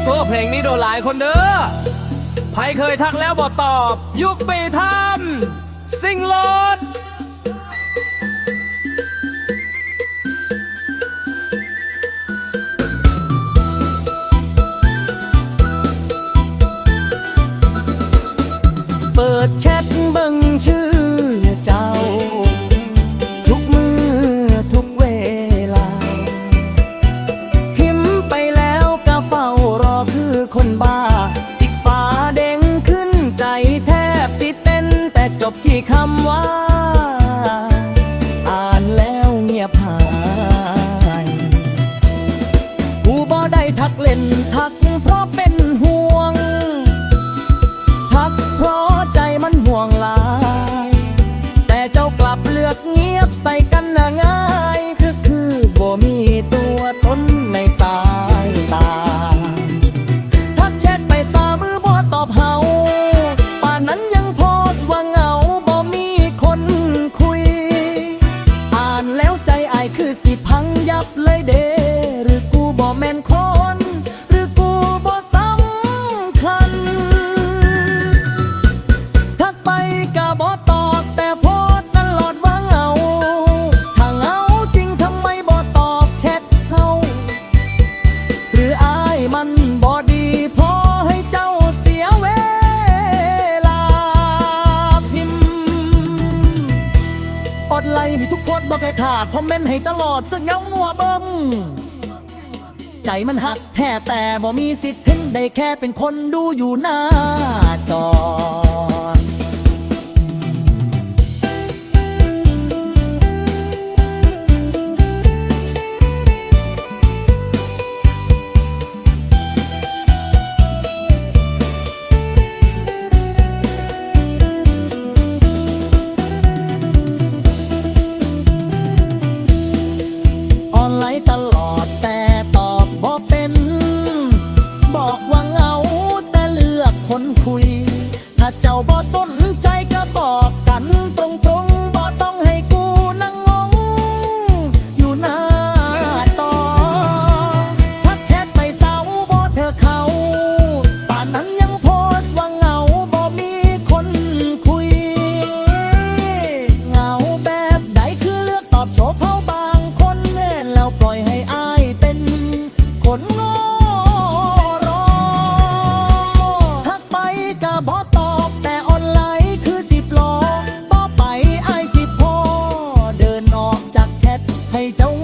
อบโทษเพลงนี้โดนหลายคนเด้อใครเคยทักแล้วบอตอบ ยุคปีท่านซิงโลดเปิดแชท บที่คำว่า อ่านแล้วเงียบหายหูบ่ได้ทักเล่นทักเพราะเป็นหู ไลมีทุกพดบอกแกขาดพอมเมนให้ตลอดก็เงางัวเบิ้มใจมันหักแท้แต่บ่มีสิทธิ์เห็นได้แค่เป็นคนดูอยู่หน้าจอ ให้เจ้า